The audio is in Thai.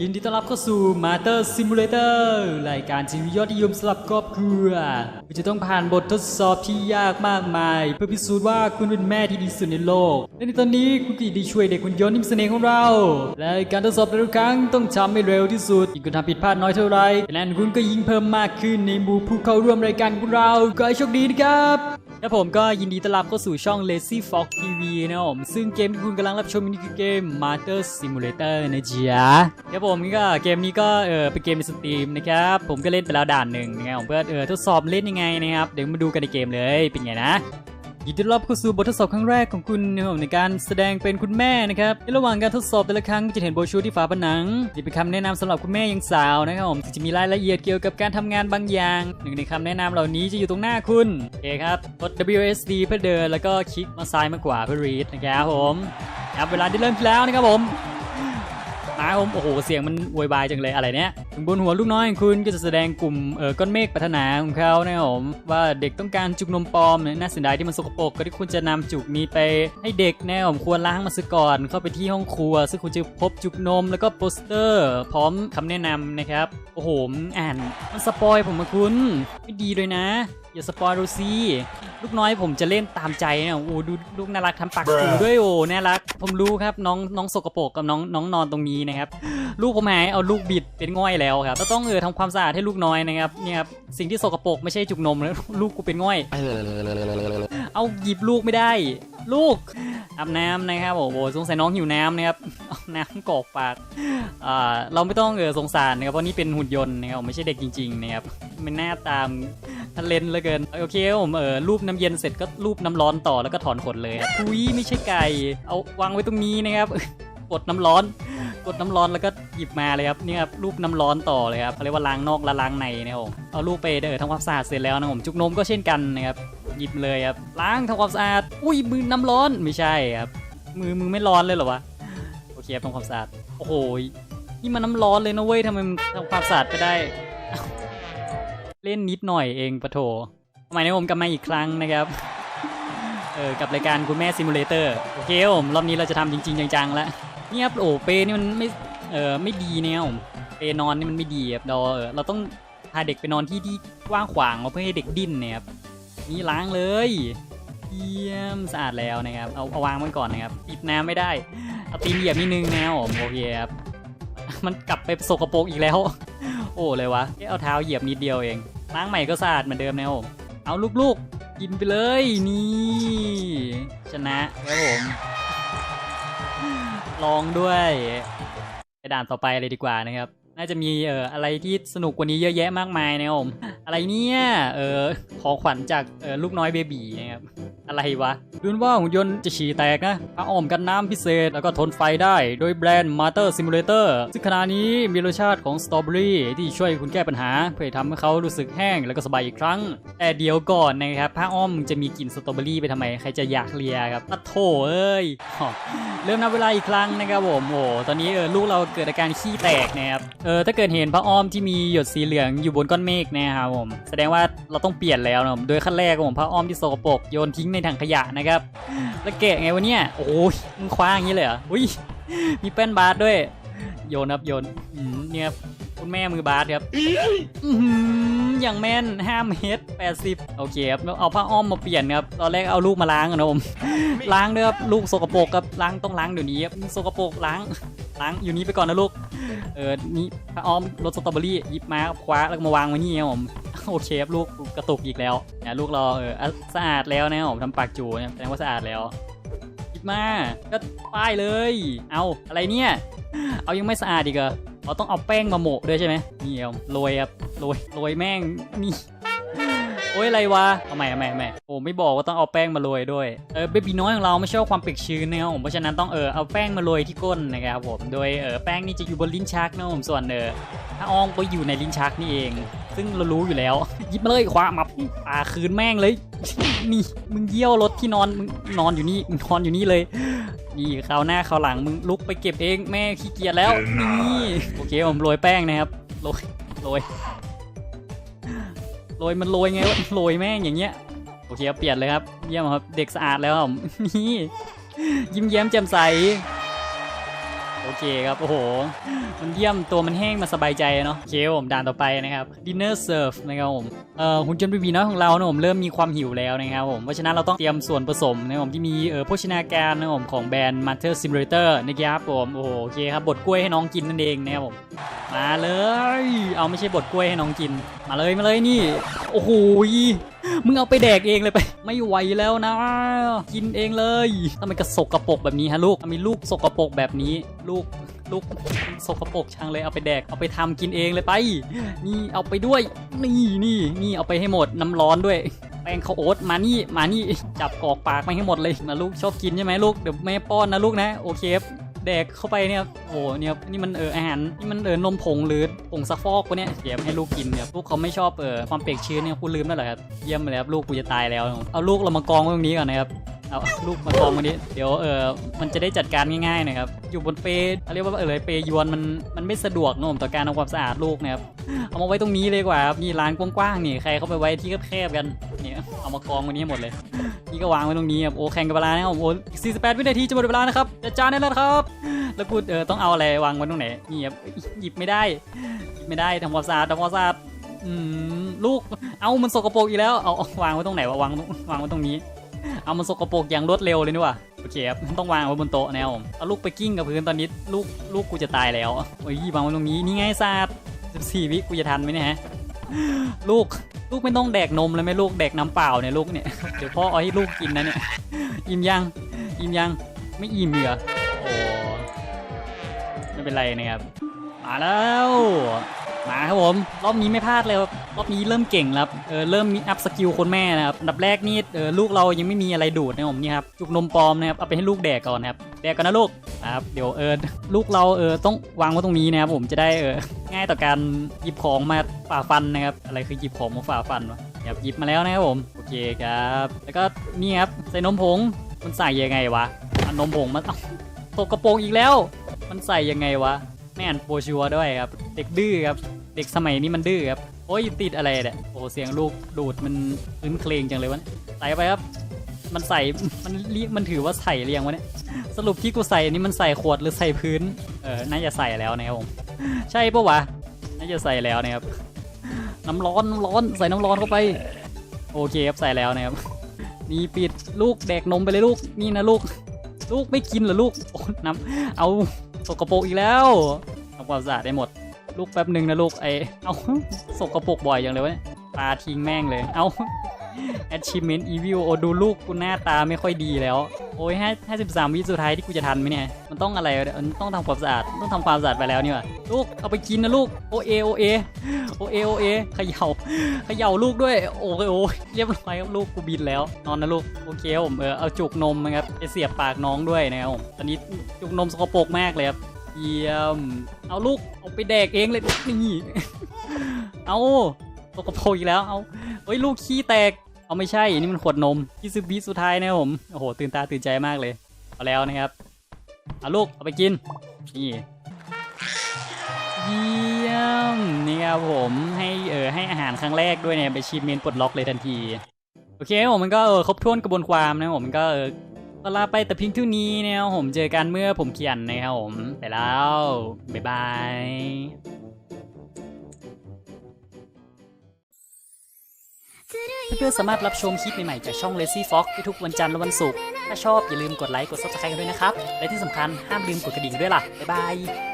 ยินดีต้อนรับเข้าสู่ Master Simulator รายการทีวียอดนิยมสำหรับครอบครัวคุณจะต้องผ่านบททดสอบที่ยากมากมาย เพื่อพิสูจน์ว่าคุณเป็นแม่ที่ดีสุดในโลก และในตอนนี้คุณก็ได้ช่วยเด็กหุ่นยนต์ที่มีเสน่ห์ของเรา และการทดสอบแต่ละครั้งต้องทำให้เร็วที่สุดยิ่งคุณทำผิดพลาดน้อยเท่าไรคะแนนคุณก็ยิ่งเพิ่มมากขึ้นในหมู่ผู้เข้าร่วมรายการของเราขอให้โชคดีนะครับ และผมก็ยินดีต้อนรับเข้าสู่ช่อง Lazy Fox TV นะครับผม ซึ่งเกมที่คุณกำลังรับชมนี่คือเกม Master Simulator นะจ๊ะครับผมก็เกมนี้ก็เออเป็นเกมในสตรีมนะครับ ผมก็เล่นไปแล้วด่านหนึ่งนะครับผมเพื่อเออทดสอบเล่นยังไงนะครับ เดี๋ยวมาดูกันในเกมเลยเป็นไงนะ ยินดีต้อนรับเข้าสู่บททดสอบครั้งแรกของคุณนะครับในการแสดงเป็นคุณแม่นะครับในระหว่างการทดสอบแต่ละครั้งจะเห็นโบชูที่ฝาผนังนี่เป็นคำแนะนำสำหรับคุณแม่ยังสาวนะครับผมจะมีรายละเอียดเกี่ยวกับการทำงานบางอย่าง หนึ่งในคำแนะนำเหล่านี้จะอยู่ตรงหน้าคุณโอเคครับกด WSD เพื่อเดินแล้วก็คลิกมาซ้ายมากกว่าเพื่อรีดนะครับผมครับเวลาที่เริ่มแล้วนะครับผม มาผมโอ้โหเสียงมันโวยวายจังเลยอะไรเนี่ยถึงบนหัวลูกน้อยของคุณก็จะแสดงกลุ่มเอ่อก้อนเมฆปรารถนาของเขานะครับผมว่าเด็กต้องการจุกนมปลอมเนี่ยน่าเสียดายที่มันสกปรกก็ที่คุณจะนำจุกนี้ไปให้เด็กนะครับผมควรล้างมาซะก่อนเข้าไปที่ห้องครัว ซึ่งคุณจะพบจุกนมแล้วก็โปสเตอร์ พร้อมคำแนะนำนะครับโอ้โหอ่านมันสปอยผมมาคุณไม่ดีเลยนะ อย่าสปอยดูสิลูกน้อยผมจะเล่นตามใจเนี่ยโอ้ดูลูกน่ารักทำปากสูด้วยโอ้น่ารัก ผมรู้ครับน้องน้องสกปรกกับน้องน้องนอนตรงนี้นะครับ ลูกผมหายเอาลูกบิดเป็นง่อยแล้วครับก็ต้องเออทำความสะอาดให้ลูกน้อยนะครับเนี่ยครับสิ่งที่สกปรกไม่ใช่จุกนมแล้วลูกกูเป็นง่อย เอาหยิบลูกไม่ได้ ลูกอาบน้ำนะครับโอ้โหสงสัยน้องหิวน้ำนะครับเอาน้ำกรอกปากอ่าเราไม่ต้องเออสงสารนะครับเพราะนี่เป็นหุ่นยนต์นะครับไม่ใช่เด็กจริงๆนะครับมันหน้าตาม ทะเลนเหลือเกินโอเคผมเออรูปน้ำเย็นเสร็จก็รูปน้ำร้อนต่อแล้วก็ถอนขนเลยครับทุยไม่ใช่ไก่ เอาวางไว้ตรงนี้นะครับกดน้ำร้อน กดน้ำร้อนแล้วก็หยิบมาเลยครับนี่ครับรูปน้ำร้อนต่อเลยครับเขาเรียกว่าล้างนอกและล้างในนะครับผมเอาลูกไปเออทำความสะอาดเสร็จแล้วนะผมจุกนมก็เช่นกันนะครับหยิบเลยครับล้างทำความสะอาดอุ้ยมือน้ำร้อนไม่ใช่ครับมือมือไม่ร้อนเลยเหรอวะโอเคทำความสะอาดโอ้โหนี่มันน้ำร้อนเลยนะเว้ยทำไมทำความสะอาดไปได้ เล่นนิดหน่อยเองปะโถทำไมนผมกลับมาอีกครั้งนะครับเออกับรายการคุณแม่ซิมูเลเตอร์โอเคผมรอบนี้เราจะทำจริง ๆ จังๆแล้วเนี่ยครับโอ้เปนี่มันไม่เออไม่ดีเนี่ยผมเปนอนนี่มันไม่ดีครับเราเออเราต้องพาเด็กไปนอนที่ที่กว้างขวางเพื่อให้เด็กดิ้นเนี่ยครับนี่ล้างเลยเยี่ยมสะอาดแล้วนะครับเอาเอาวางไว้ก่อนนะครับปิดน้ำไม่ได้เอาตีนเหยียบนิดนึงนะผมโอเคครับมันกลับไปสกปรกอีกแล้ว โอ้เลยวะเอาเท้าเหยียบนิดเดียวเอง ล้างใหม่ก็สะอาดเหมือนเดิมนะครับผมเอาลูกๆ กินไปเลยนี่ ชนะครับผม ลองด้วยไปด่านต่อไปเลยดีกว่านะครับ น่าจะมีเอ่ออะไรที่สนุกกว่านี้เยอะแยะมากมายนะครับผมอะไรเนี่ยเอ่อขอขวัญจากเออลูกน้อยเบบีนะครับ อะไรวะดูว่าหุ่นยนต์จะฉี่แตกนะผ้าอ้อมกันน้ำพิเศษแล้วก็ทนไฟได้โดยแบรนด์ Master Simulator ซึ่งขณะนี้มีรสชาติของสตรอเบอรี่ที่ช่วยคุณแก้ปัญหา เพื่อทำให้เขารู้สึกแห้งแล้วก็สบายอีกครั้ง แต่เดี๋ยวก่อนนะครับผ้าอ้อมจะมีกลิ่นสตรอเบอรี่ไปทำไม ใครจะอยากเลียครับอะโถเอ้ยเริ่มนับเวลาอีกครั้งนะครับผมโอ้ตอนนี้เออลูกเราเกิดอาการขี้แตกนะครับเออถ้าเกิดเห็นพระอ้อมที่มีหยดสีเหลืองอยู่บนก้อนเมฆนะครับผมแสดงว่าเราต้องเปลี่ยนแล้วนะโดยขั้นแรกครับผมพระอ้อมที่สกปรกโยนทิ้งในถังขยะนะครับแล้วแกะไงวะเนี่ยโอ้ยมึงคว้าอย่างนี้เลยเหรออุ้ยมีแป้นบาสด้วย โยนครับโยนเนี่ยคุณแม่มือบาสครับอย่างแม่น5เมตร80โอเคครับเอาผ้าอ้อมมาเปลี่ยนครับตอนแรกเอาลูกมาล้างนะผมล้างด้วยครับลูกสกปรกครับล้างต้องล้างเดี๋ยวนี้ครับสกปรกล้างล้างอยู่นี้ไปก่อนนะลูกเออนี่พระอ้อมรสสตรอเบอรี่หยิบมาคว้าแล้วมาวางไว้นี่ครับผม โอเคครับลูกกระตุกอีกแล้วนะลูกเราเออสะอาดแล้วนะผมทำปากจูเนี่ยแสดงว่าสะอาดแล้วคิดมาก็ป้ายเลย เอาอะไรเนี่ยเอายังไม่สะอาดอีกเหรอเราต้องเอาแป้งมาโหมกด้วยใช่ไหมนี่เออโรยครับโรยโรยแม่งนี่ โอ้ยอะไรวะเอาใหม่เอาใหม่เอาใหม่โอ้ไม่บอกว่าต้องเอาแป้งมาโรยด้วยเออเบบีน้อยของเราไม่ชอบความเปียกชื้นนะครับผมเพราะฉะนั้นต้องเออเอาแป้งมาโรยที่ก้นนะครับผมโดยเออแป้งนี่จะอยู่บนลิ้นชักนะครับผมส่วนเออถ้าอ้องก็อยู่ในลิ้นชักนี่เอง ซึ่งเรารู้อยู่แล้วหยิบมาเลยคว้ามาปาคืนแม่งเลยนี่มึงเยี่ยวรถที่นอนมึงนอนอยู่นี่มึงนอนอยู่นี่เลยนี่คราวหน้าคราวหลังมึงลุกไปเก็บเองแม่ขี้เกียจแล้วนี่โอเคผมโรยแป้งนะครับโรยโรย โรยมันโรยไงวะโรยแม่งอย่างเงี้ยโอเคเปลี่ยนเลยครับเยี่ยมครับเด็กสะอาดแล้วครับนี่ยิ้มแย้มแจ่มใส โอเคครับ โอ้โห มันเยี่ยมตัวมันแห้งมาสบายใจเนาะโอเคผมด่านต่อไปนะครับ dinner serve นะครับผมเอ่อหุ่นยนต์บีบีน้อยของเราเนะผมเริ่มมีความหิวแล้วนะครับผมเพราะฉะนั้นเราต้องเตรียมส่วนผสมนะครับผมที่มีเอ่อโภชนาการนะครับผมของแบรนด์ Master Simulator นะครับผมโอ้โหโอเคครับบดกล้วยให้น้องกินนั่นเองนะครับผมมาเลย เอาไม่ใช่บดกล้วยให้น้องกิน มาเลยมาเลยนี่ โอ้โห มึงเอาไปแดกเองเลยไป ไม่ไหวแล้วนะ กินเองเลยทำไมกระสกกระปกแบบนี้ฮะลูกทำไมลูกสกรปรกแบบนี้ ลูกลูกสกรปรกช่างเลยเอาไปแดกเอาไปทำกินเองเลยไป นี่เอาไปด้วย นี่นี่นี่เอาไปให้หมดน้ำร้อนด้วยแป้งข้าวโอ๊ตมานี่มานี่จับกรอกปากไมาให้หมดเลยนะลูกชอบกินใช่ไหมลูกเดี๋ยวแม่ป้อนนะลูกนะโอเค แดกเข้าไปเนี่ยโอ้เนี่ยนี่มันเอออาหารนี่มันเออนมผงหรือผงซักฟอกปะเนี่ยเดี๋ยวให้ลูกกินเนี่ยลูกเขาไม่ชอบเออความเปียกชื้นเนี่ยกูลืมแล้วเหรอครับเยี่ยมเลยครับลูกกูจะตายแล้ว เอาลูกเรามากองไว้ตรงนี้ก่อนนะครับเอาลูกมากองตรงนี้เดี๋ยวเออมันจะได้จัดการง่ายๆนะครับอยู่บนเปย์เรียกว่าเออเปรย์ยวนมันมันไม่สะดวกนะผมต่อการทำความสะอาดลูกนะครับเอามาไว้ตรงนี้เลยกว่าครับนี่ร้านกว้างๆนี่ใครเข้าไปไว้ที่แคบๆกันเนี่ยเอามากองไว้นี้ให้หมดเลย นี่ก็วางไว้ตรงนี้ครับโอ้แข่งกับเวลานะครับโอ้อีก48 วินาทีจะหมดเวลานะครับจะจานได้แล้วครับ แล้วกูเออต้องเอาอะไรวางไว้ตรงไหนนี่ครับหยิบไม่ได้หยิบไม่ได้ทำความสะอาดทำความสะอาดอืมลูกเอามันสกปรกอีกแล้วเอาเอวางไว้ตรงไหนวะวางวางไว้ตรงนี้ เอามันสกปรกอย่างรวดเร็วเลยนี่ว่าโอเคครับต้องวางไว้บนโต๊ะแนะครับผมเอาลูกไปกิ้งกับพื้นตอนนี้ลูกลูกกูจะตายแล้วโอ้ยวางไว้ตรงนี้นี่ไงสะอาด14วิกูจะทันไหมเนี่ยฮะลูก ลูกไม่ต้องแดกนมเลยไหมลูกแดกน้ำเปล่าเนี่ยลูกเนี่ยเดี๋ยวพ่อเอาให้ลูกกินนะเนี่ยอิ่มยังอิ่มยังไม่อิ่มเหรอโอ้ไม่เป็นไรนะครับมาแล้ว มาครับผม รอบนี้ไม่พลาดเลยรอบนี้เริ่มเก่งแล้วครับเออเริ่มมีอัพสกิลคนแม่นะครับดับแรกนี่เออลูกเรายังไม่มีอะไรดูดนะครับผมนี่ครับจุกนมปลอมนะครับเอาไปให้ลูกแดกก่อนนะครับแดกก่อนนะลูกครับเดี๋ยวเออลูกเราเออต้องวางไว้ตรงนี้นะครับผมจะได้เออง่ายต่อการหยิบของมาฝ่าฟันนะครับอะไรคือหยิบของมาฝ่าฟันวะครับหยิบมาแล้วนะครับผมโอเคครับ แล้วก็นี่ครับใส่นมผงมันใส่ยังไงวะนมผงมาเอ้าตกกระโปรงอีกแล้ว มันใส่ยังไงวะแม่นโปชัวด้วยครับ เด็กดื้อครับ เด็กสมัยนี้มันดื้อครับ โอ้ยติดอะไรเนี่ยโอ้เสียงลูกดูดมันพื้นเคลงจังเลยวะใส่ไปครับ มันใส่ มันเรียกมันถือว่าใส่เรียงวะเนี่ย สรุปที่กูใส่อันนี้มันใส่ขวดหรือใส่พื้น เออ น่าจะใส่แล้วนะครับผม ใช่ปะวะ น่าจะใส่แล้วนะครับ น้ำร้อนน้ำร้อน ใส่น้ำร้อนเข้าไป โอเคครับ ใส่แล้วนะครับ นี่ปิดลูกแดกนมไปเลยลูก นี่นะลูก ลูกไม่กินเหรอลูก โอ้น้ำเอาสกปรกอีกแล้วทำความสะอาดได้หมด ลูกแป๊บหนึ่งนะลูกไอเอาสกปรกบ่อยอย่างเลยวะเนี่ยปาทิ้งแม่งเลย เอา achievement evil โอ้ดูลูกกูหน้าตาไม่ค่อยดีแล้ว โอ้ยห้าห้าสิบสามวิสุดท้ายที่กูจะทันไหมเนี่ย มันต้องอะไรมันต้องทำความสะอาด ต้องทำความสะอาดไปแล้วนี่ว่าลูก เอาไปกินนะลูก โอเอโอเอโอเอโอเอเขย่าเขย่าลูกด้วย โอ้ยโอ้ยเรียบร้อยครับลูกกูบินแล้ว นอนนะลูก โอเคผมเออเอาจุกนมนะครับไปเสียบปากน้องด้วยนะครับผมตอนนี้จุกนมสกปรกมากเลยครับ เยี่ยม เอาลูกเอาไปแดกเองเลยนี่ เอาสกปรกอีกแล้ว เอาเฮ้ยลูกขี้แตก เอาไม่ใช่ นี่มันขวดนมที่สิบวิสุดท้ายนะครับผม โอ้โห ตื่นตาตื่นใจมากเลย เอาแล้วนะครับ เอาลูกเอาไปกิน นี่ เยี่ยม นี่ครับผม ให้เออให้อาหารครั้งแรกด้วยเนี่ยไปชิมเมนปลดล็อกเลยทันที โอเคผมมันก็เออครบถ้วนกระบวนความนะผมมันก็เออ ก็ลาไปแต่เพียงเท่านี้นะครับผมเจอกันเมื่อผมเขียนนะครับผมไปแล้ว บ๊ายบายเพื่อนๆสามารถรับชมคลิปใหม่ๆจากช่อง Lazy Fox ได้ทุกวันจันทร์และวันศุกร์ ถ้าชอบอย่าลืมกดไลค์ กด subscribe กันด้วยนะครับ และที่สำคัญห้ามลืมกดกระดิ่งด้วยล่ะ บ๊ายบาย